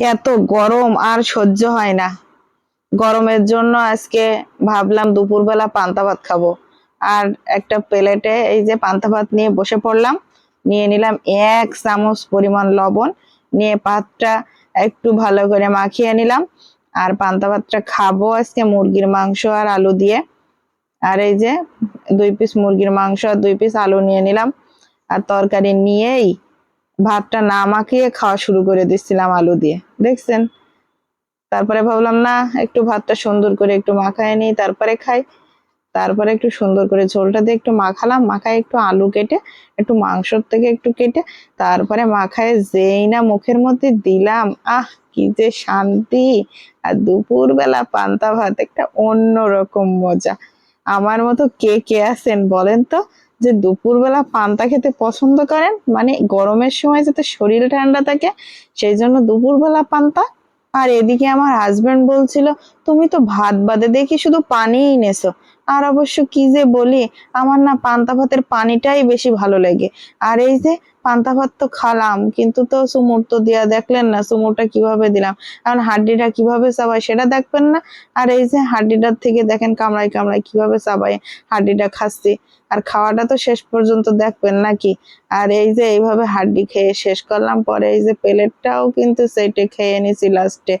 এত গরম আর সহ্য হয় না। গরমের জন্য আজকে ভাবলাম দুপুরবেলা পান্তা ভাত খাব। আর একটা প্লেটে এই যে পান্তা ভাত নিয়ে বসে পড়লাম, নিয়ে নিলাম এক চামচ পরিমাণ লবণ, নিয়ে পাতটা একটু ভালো করে মাখিয়ে নিলাম। আর পান্তা ভাতটা খাব আজকে মুরগির মাংস আর আলু দিয়ে। আর এই যে দুই পিস মুরগির মাংস আর দুই পিস আলু নিয়ে নিলাম। আর তরকারি নিয়েই ভাতটা না মাখিয়ে খাওয়া শুরু করে দিচ্ছিলাম আলু দিয়ে। দেখছেন? তারপরে ভাবলাম, না, একটু ভাতটা সুন্দর করে একটু মাখায় নিই, তারপরে খাই। তারপরে একটু সুন্দর করে ঝোলটা দিয়ে একটু মাখালাম, মাখায় একটু আলু কেটে, একটু মাংসর থেকে একটু কেটে, তারপরে মাখায় যেই না মুখের মধ্যে দিলাম। আহ, কি যে শান্তি! আর দুপুর বেলা পান্তা ভাত, একটা অন্য রকম মজা। আমার মতো কে কে আছেন বলেন তো? যে দুপুরবেলা পান্তা খেতে পছন্দ করেন মানে গরমের সময় যাতে শরীর ঠান্ডা থাকে, সেই জন্য দুপুরবেলা পান্তা। আর এদিকে আমার হাজবেন্ড বলছিল, তুমি তো ভাত বাদে দেখি শুধু পানিই নেছো। আর অবশ্য কি যে বলি, আমার না পান্তা ভাতের পানিটাই বেশি ভালো লাগে। আর এই যে পান্তা ভাত তো খালাম, কিন্তু তো সুমুর তো দিয়া দেখলেন না, সুমুরটা কীভাবে দিলাম? কারণ হাড্ডিটা কীভাবে চাবাই সেটা দেখবেন না। আর এই যে হাড্ডিটার থেকে দেখেন কামড়াই কামড়াই কীভাবে চাবাই হাড্ডিটা খাচ্ছি। আর খাওয়াটা তো শেষ পর্যন্ত দেখবেন নাকি? আর এই যে এইভাবে হাড্ডি খেয়ে শেষ করলাম, পরে এই যে প্লেটটাও কিন্তু সেইটে খেয়ে নিছি লাস্টে।